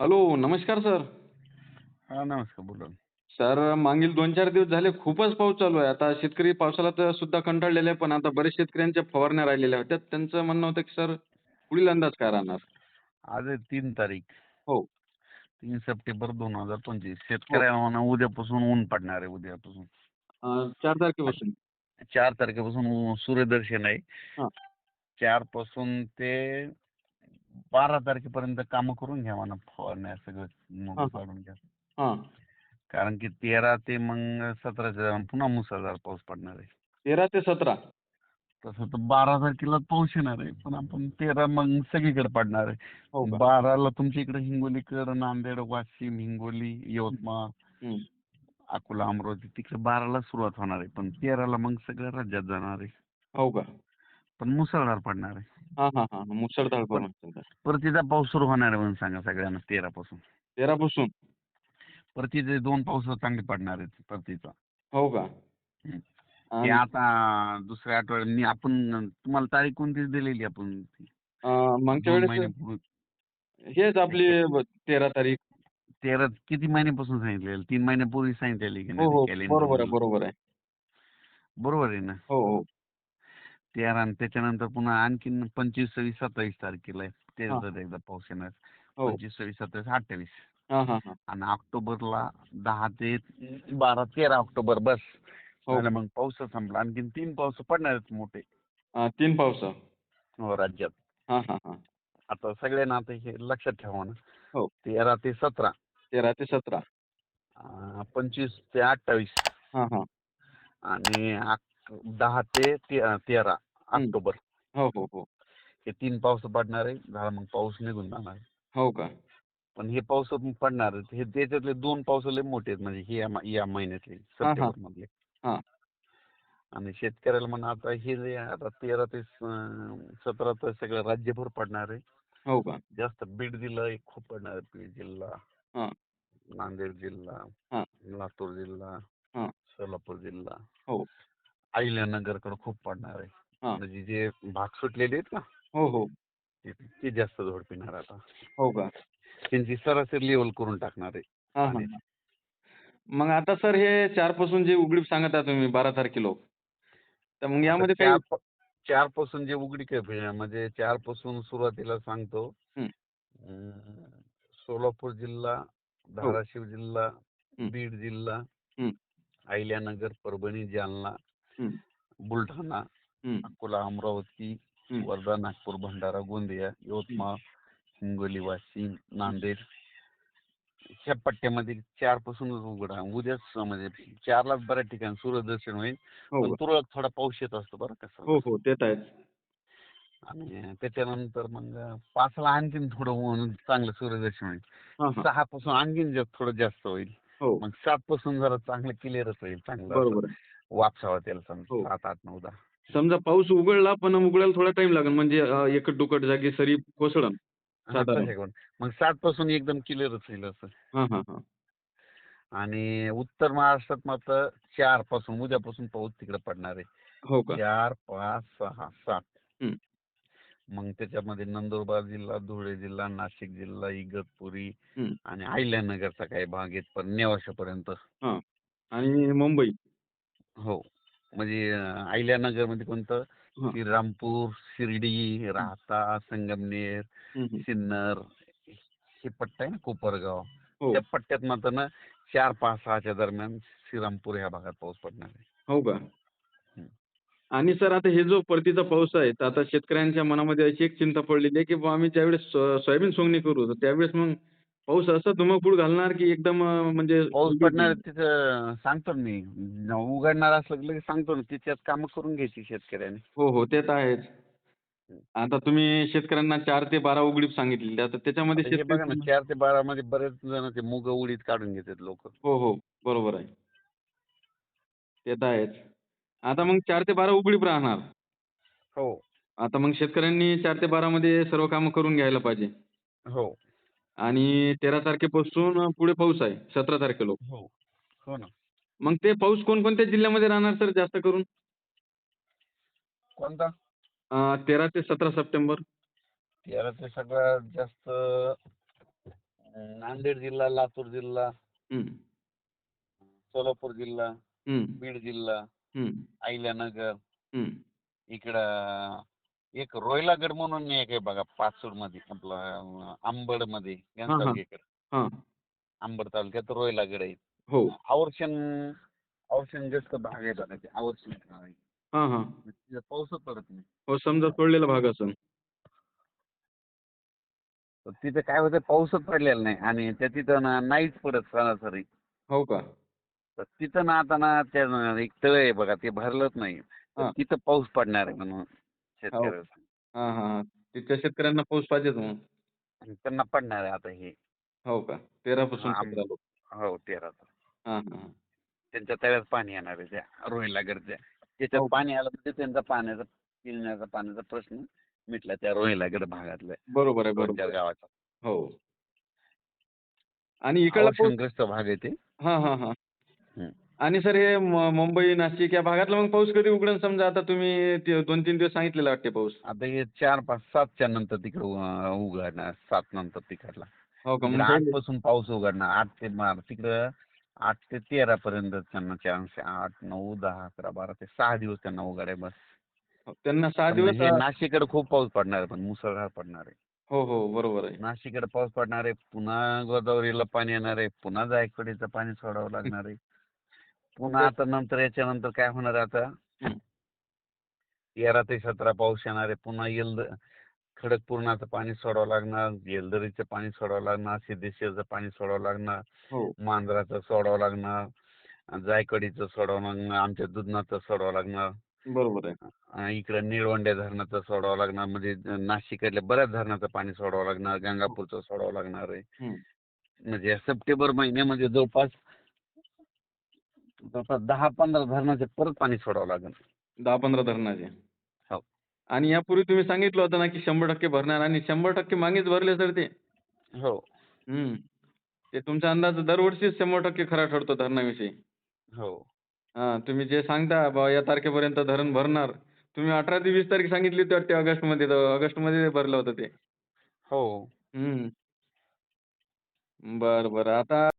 Hello नमस्कार sir. हा नमस्कार बोला. सर मागील दोन चार दिवस झाले खूपच पाऊस चालू आहे. आता शेतकरी पावसाला तर सुद्धा कंटाळलेले आहे पण आता बरेच शेतकऱ्यांच्या फवारण्या राहिलेल्या होत्या. त्यांचं म्हणणं होतं की सर पुढील अंदाज काय राहणार? आज आहे तीन तारीख. हो. तीन सप्टेंबर दोन हजार पंचवीस. शेतकऱ्यांना उद्यापासून ऊन पडणार आहे उद्यापासून. अं, चार तारखेपासून. चार तारखेपासून ऊ- सूर्यदर्शन आहे. हा. चारपासून ते बारा तारखेपर्यंत काम करून घ्या म्हणा फवारण्या सगळं. काढून घ्या. कारण की तेरा ते मग सतराच्या पुन्हा मुसळधार पाऊस पडणार आहे. तेरा ते सतरा. तसं तर बारा तारखेला पाऊस येणार आहे पण आपण तेरा मग सगळीकडे पडणार आहे. हो बाराला तुमच्या इकडे हिंगोलीकडे नांदेड वाशिम हिंगोली यवतमाळ. अकोला अमरावती तिकडे बाराला सुरुवात होणार आहे पण तेराला मग सगळ्या राज्यात जाणार आहे. हो का? पण मुसळधार पडणार आहे. हां हां हां मुसळधार पण- परतीचा पाऊस सुरू होणार आहे म्हणून सांगा सगळ्यांना तेरा पासून तेरापासून? परतीचे दोन पाऊस चांगले पडणार आहेत परतीचा. हो का? हं. आता दुसऱ्या आठवड्यात मी आपण तुम्हाला तारीख कोणतीच दिलेली आपण? मागच्या वेळेस हेच आपली तेरा तारीख. तेरा किती महिन्यापासून सांगितलेलं? तीन महिन्यापूर्वी सांगितलेली की हो हो. नाही बरोबर आहे calendar बरोबर आहे. बरोबर आहे ना? हो हो. तेरा आणि त्याच्यानंतर पुन्हा आणखीन पंचवीस सव्वीस सत्तावीस तारखेला आहे. एकदा पाऊस येणार हो. पंचवीस सव्वीस सत्तावीस अठ्ठावीस. हां हां हां. आणि ऑक्टोबरला दहा ते बारा तेरा ऑक्टोबर बस. हो. आणि मग पाऊस संपला. आणखीन तीन पाऊस पडणार आहेत मोठे. अं, तीन पावस हो राज्यात. हां हां हां. आता सगळ्यांना आता हे लक्षात ठेवा ना. हो. तेरा ते सतरा. तेरा ते सतरा. अं, पंचवीस ते अठ्ठावीस. हां हां. आणि आक- दहा ते ते- तेरा ऑक्टोबर हो हो हो हे तीन पाऊस पडणार आहे झाला मग पाऊस निघून जाणार. हो का पण हे पाऊस पडणार आहेत. हे त्याच्यातले दोन पाऊस लय मोठे आहेत म्हणजे हे या म- या महिन्यातले. सप्टेंबर मधले हा. आणि शेतकऱ्याला म्हणा आता हे जे आता तेरा ते स- सतरा तर सगळं राज्यभर पडणार आहे हो का जास्त बीड जिल्हा एक खूप पडणार आहे बीड जिल्हा हा. नांदेड जिल्हा हा. लातूर जिल्हा हा. सोलापूर जिल्हा हो. अहिल्यानगरकडे खूप पडणार आहे हा. म्हणजे जे भाग सुटलेले आहेत ना हो हो ते- ते जास्त झोड पिणार आता हो का त्यांची सरासरी लेवल करून टाकणार आहे हां हां. मग आता सर हे चारपासून जे उघडीप सांगत आहे तुम्ही बारा तारखेला तर मग यामध्ये काही चारपासून जे उघडीक आहे म्हणजे चारपासून सुरुवातीला सांगतो हं. अं, सोलापूर जिल्हा धाराशिव जिल्हा हं. बीड जिल्हा हं. अहिल्यानगर परभणी जालना हं. बुलढाणा हं. अकोला अमरावती हं. वर्धा नागपूर भंडारा गोंदिया यवतमाळ हिंगोली वाशिम नांदेड ह्या पट्ट्यामध्ये चार पासूनच उघडा उद्याच म्हणजे चारलाच बऱ्याच ठिकाणी सूर्यदर्शन होईल हो पण का? तुरळक थोडा पाऊस येत असतो बरं का हो हो ते तर आणि त्याच्यानंतर मग पाचला आणखीन थोडं चांगलं सूर्यदर्शन होईल. हां हां. सहा पासून आणखीन थोडं जास्त होईल. हो. मग सात पासून जरा चांगलं क्लिअरच होईल चांगलं वापसावा त्याला समजा हो. सात आठ नऊ दहा समजा पाऊस उघडला पण उघडायला थोडा टाइम लागेल म्हणजे अं, एकट दुकट जागी सरी कोसळन हा, साधारण. तसे करून. मग सात पासून एकदम क्लिअरच होईल असं हां हां हां आणि उत्तर महाराष्ट्रात मात्र चारपासून उद्यापासून पाऊस तिकडे पडणार आहे हो का चार पाच सहा सात. मग त्याच्यामध्ये नंदुरबार जिल्हा धुळे जिल्हा नाशिक जिल्हा इगतपुरी. आणि अहिल्यानगरचा काही भाग आहेत पण नेवाशापर्यंत आणि मुंबई हो. म्हणजे अं, अहिल्यानगरमध्ये कोणतं. श्रीरामपूर शिर्डी राहता संगमनेर. सिन्नर हे पट्टा आहे ना कोपरगाव. हो. त्या पट्ट्यात मात्र ना चार पाच सहाच्या दरम्यान श्रीरामपूर ह्या भागात पाऊस पडणार आहे. हो का. आणि सर आता हे जो परतीचा पाऊस आहे तर आता शेतकऱ्यांच्या मनामध्ये अशी एक चिंता पडलेली आहे की आम्ही ज्यावेळेस सोयाबीन सोंगणी करू तर त्यावेळेस मग पाऊस असं धुमाकूळ घालणार की एकदम म्हणजे पाऊस पडणार तिथं सांगतो ना मी. न- उघडणार असलं की लगेच सांगतो ना तिच्यात कामं करून घ्यायची शेतकऱ्याने. हो हो ते तर आहेच. आता तुम्ही शेतकऱ्यांना चार ते बारा उघडीप सांगितलेली. आता त्याच्यामध्ये हे बघा ना शेतकरी चार ते बारा मध्ये बरेच जण ते मुग उडीद काढून घेतात लोक. हो हो बरोबर आहे. ते तर आहेच. आता मग चार ते बारा उघडीप राहणार. हो. आता मग शेतकऱ्यांनी चार ते बारा मध्ये सर्व कामं करून घ्यायला पाहिजे. हो. आणि तेरा तारखेपासून पुढे पाऊस आहे सतरा तारखेला हो हो ना. मग ते पाऊस कोणकोणत्या जिल्ह्यामध्ये राहणार सर जास्त करून? कोणता? अं, तेरा ते सतरा सप्टेंबर. तेरा ते सगळ्यात जास्त अं, नांदेड जिल्हा लातूर जिल्हा हम्म, सोलापूर जिल्हा हम्म, बीड जिल्हा हम्म, अहिल्यानगर हम्म. इकडं एक रोयलागड म्हणून एक आहे बघा पाचोडमध्ये आपलं आंबडमध्ये हा, आंबड तालुक्यात रोयलागड आहे. हो. आवर्षण आवर्षणग्रस्त भाग आहे बघा ते आवर्षण भाग आहे. हा हा. तिथं पाऊसच पडत नाही. हो समजा सोडलेला भाग असेल. तर तिथं काय होतं पाऊसच पडलेला नाही आणि त्या तिथं ना नाहीच पडत सरासरी. हो का? तर तिथं ना आता ना त्या ना एक तळ आहे बघा ते भरलंच नाही. तर हा. तिथं पाऊस पडणार आहे म्हणून. शेतकऱ्याचा हा हा हा. तिथल्या शेतकऱ्यांना पाऊस पाहिजेच मग आणि त्यांना पडणार आहे आता हे. हो का? तेरा पासून हा, पंधरा लोक. हो तेराचा हा हा हा. त्यांच्या तळ्यात पाणी येणार आहे त्या रोहिलागडच्या त्याच्यात हो. पाणी आलं म्हणजे त्यांचा पाण्याचा पिण्याचा पाण्याचा प्रश्न मिटला त्या रोहिलागड भागातल्या. बरोबर आहे दोन बरोबर चार आहे. गावाचा हो. आणि इकडला पाऊस भाग आहे ते. हा हा हा. आणि सर हे म- मुंबई नाशिक या भागातला मग पाऊस कधी उघडेल समजा आता तुम्ही ते दोन तीन दिवस सांगितलेला वाटते पाऊस. आता हे चार पाच सातच्या नंतर तिकडे उघडणार. सात नंतर तिकडला. हो का? तिकडे मग आठपासून पाऊस उघडणार. आठ ते बारा तिकडं आठ ते तेरा पर्यंत त्यांना चान्स आहे. आठ नऊ दहा अकरा बारा ते सहा दिवस त्यांना उघड आहे बस. त्यांना सहा दिवस हे नाशिककडे खूप पाऊस पडणार आहे पण मुसळधार पडणार आहे. हो हो बरोबर आहे. नाशिककडे पाऊस पडणार आहे पुन्हा गोदावरीला पाणी येणार आहे पुन्हा जायकवाडीचं पाणी सोडावं लागणार आहे. पुन्हा आता नंतर याच्यानंतर काय होणार आता. तेरा ते सतरा पाऊस येणार आहे. पुन्हा येल्द खडकपूर्णाचं पाणी सोडावं लागणार. येलदरीचं पाणी सोडावं लागणार. सिद्धेश्वरचं पाणी सोडावं लागणार. हो. मांजराचं सोडावं लागणार. जायकवाडीचं सोडावं लागणार. आमच्या दुधनाचं सोडावं लागणार. बरोबर आहे. इकडं निळवंड्या धरणाचं सोडावं लागणार. म्हणजे नाशिककडल्या बऱ्याच धरणाचं पाणी सोडावं लागणार. गंगापूरचं सोडावं लागणार आहे. म्हणजे सप्टेंबर महिन्यामध्ये जवळपास जवळपास दहा पंधरा धरणाचे परत पाणी सोडावं लागेल. दहा पंधरा धरणाचे. हो. आणि यापूर्वी तुम्ही सांगितलं होतं ना की शंभर टक्के भरणार आणि शंभर टक्के मागेच भरले सर ते. हो. हम्म. ते तुमचा अंदाज दरवर्षीच शंभर टक्के खरा ठरतो धरणाविषयी. हो. हा तुम्ही जे सांगता बा या तारखेपर्यंत धरण भरणार. तुम्ही अठरा ते वीस तारीख सांगितली होती वाटते ऑगस्टमध्ये तर ऑगस्टमध्ये भरलं होतं ते. हो. हम्म. बरं बरं. आता